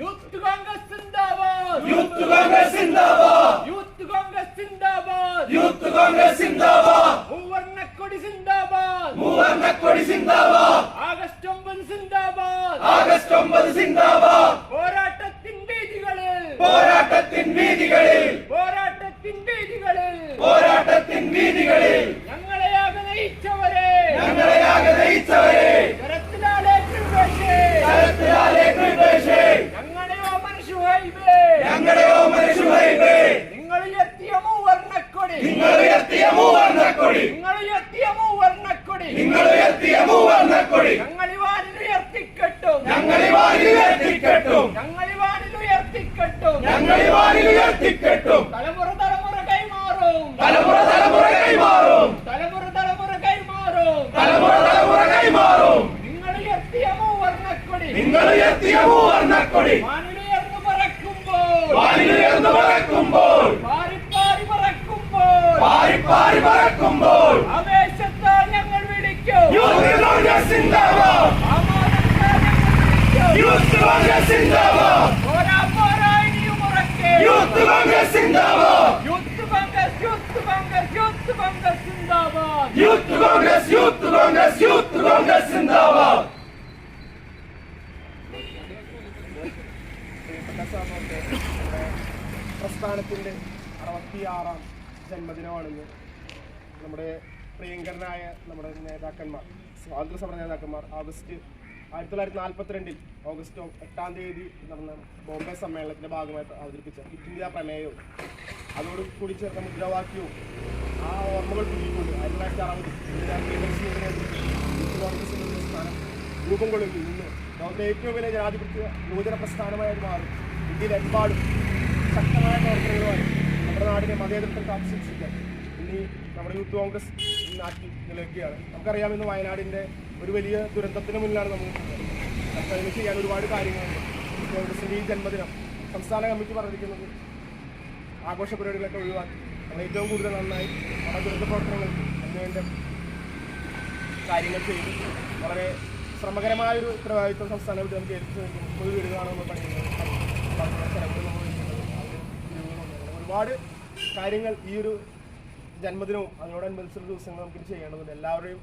Youth Congress സിന്ദാബാദ്. Youth Congress സിന്ദാബാദ്. Youth Congress സിന്ദാബാദ്. യൂത്ത് കോൺഗ്രസ് സിന്ദാബാദ്. മൂവർണക്കൊടി സിന്ദാബാദ്. മൂവർണക്കൊടി സിന്ദാബാദ്. ആഗസ്റ്റ് ഒമ്പത് സിന്ദാബാദ്. ആഗസ്റ്റ് ഒമ്പത് സിന്ദാബാദ്. പോരാട്ടത്തിൻ വീതികളിൽ. പോരാട്ടത്തിൻ വീതികളിൽ പോരാട്ടത്തിൻ വീതികളിൽ പോരാട്ടത്തിൻ വീതികളിൽ ഞങ്ങളെയാകെ നയിച്ചവരെ ഞങ്ങളെയാകെ നയിച്ചവരെ കരത്തിലാലെ കൃപേഷേ കരത്തിലാലെ കൃപേഷേ ഞങ്ങളെയോ മനുഷ്യഹൈബേ ഞങ്ങളുടെയോ മനുഷ്യഹൈബേ നിങ്ങൾ ഉയർത്തിയ മൂവർണക്കൊടി നിങ്ങൾ ഉയർത്തിയ മൂവർണക്കൊടി നിങ്ങൾ ഉയർത്തിയ മൂവർണക്കൊടി നിങ്ങൾ ഉയർത്തിയ മൂവർണക്കൊടി ഞങ്ങളിവാനിൽ ഉയർത്തിക്കെട്ടും. ഞങ്ങളിവാനിൽ ഉയർത്തിക്കെട്ടും. ഞങ്ങളിവാനിൽ ഉയർത്തിക്കെട്ടും. ഞങ്ങളിവാനിൽ ഉയർത്തിക്കെട്ടും. തലമുറ തലമുറ കൈമാറും. തലമുറ തലമുറ കൈമാറും. തലമുറ തലമുറ കൈമാറും. തലമുറ തലമുറ കൈമാറും. നിങ്ങൾ ഉയർത്തിയ മൂവർണക്കൊടി നിങ്ങൾ ഉയർത്തിയ മൂവർണക്കൊടി വാനിലുയർന്നു പറക്കുമ്പോൾ. വാനിലുയർന്നു പറക്കുമ്പോൾ. കോൺഗ്രസ് സിന്ദാബാദ്. പോരാ പോരാ ഇനിയും ഉറക്കെ. യൂത്ത് കോൺഗ്രസ് സിന്ദാബാദ്. Youth Congress youth Congress youth Congress സിന്ദാബാദ്. Youth Congress youth Congress youth Congress സിന്ദാബാദ്. പ്രിയപ്പെട്ട സഹോദരങ്ങളെ, നമ്മുടെ പ്രസ്ഥാനത്തിന്റെ അറുപത്തിയാറാം ജന്മദിനമാണെന്ന് നമ്മുടെ പ്രിയങ്കരനായ നമ്മുടെ നേതാക്കന്മാർ സ്വാതന്ത്ര്യ സമര നേതാക്കന്മാർ ആഗസ്റ്റ് ആയിരത്തി തൊള്ളായിരത്തി നാൽപ്പത്തിരണ്ടിൽ ഓഗസ്റ്റ് എട്ടാം തീയതി നടന്ന ബോംബെ സമ്മേളനത്തിന്റെ ഭാഗമായിട്ട് അവതരിപ്പിച്ച ക്വിറ്റ് ഇന്ത്യ പ്രമേയവും അതോട് കൂടി ചേർത്ത മുദ്രാവാക്യവും ആ ഓർമ്മകൾ പുതിയിക്കൊണ്ട് ആയിരത്തി തൊള്ളായിരത്തി അറുപത് സ്ഥാനം രൂപം കൊള്ളുകയും ഇന്ന് ലോകത്തിലെ ഏറ്റവും വലിയ ജനാധിപത്യ യുവജന പ്രസ്ഥാനമായി അത് മാറും. ഇന്ത്യയിലെമ്പാടും ശക്തമായ പ്രവർത്തനങ്ങളുമായി നമ്മുടെ നാടിനെ മതേതരത്തിൽ കാത്തു സൂക്ഷിക്കാൻ ഇനി നമ്മുടെ യൂത്ത് കോൺഗ്രസ് നാട്ടിൽ നിലനിൽക്കുകയാണ്. നമുക്കറിയാം ഇന്ന് വയനാടിന്റെ ഒരു വലിയ ദുരന്തത്തിന് മുന്നിലാണ് നമ്മൾ നിൽക്കുന്നത്. അതിന് ചെയ്യാൻ ഒരുപാട് കാര്യങ്ങളുണ്ട്. കോൺഗ്രസിന്റെ ഈ ജന്മദിനം സംസ്ഥാന കമ്മിറ്റി പറഞ്ഞിരിക്കുന്നത് ആഘോഷ പരിപാടികളൊക്കെ ഒഴിവാക്കി. നമ്മൾ ഏറ്റവും കൂടുതൽ നന്നായി നമ്മുടെ ദുരന്ത പ്രവർത്തനങ്ങൾക്ക് അതിനുവേണ്ട കാര്യങ്ങൾ ചെയ്ത്. വളരെ ശ്രമകരമായ ഒരു ഉത്തരവാദിത്വം സംസ്ഥാന വിട്ട് നമുക്ക് ഏൽപ്പിച്ചു നിൽക്കുന്നു പൊതു വീടുകളാണ് നമ്മൾ പണിയുന്നത്. ഒരുപാട് കാര്യങ്ങൾ ഈ ഒരു ജന്മദിനവും അതിനോടനുബന്ധിച്ചുള്ള ദിവസങ്ങൾ നമുക്ക് ചെയ്യേണ്ടതുണ്ട്. എല്ലാവരുടെയും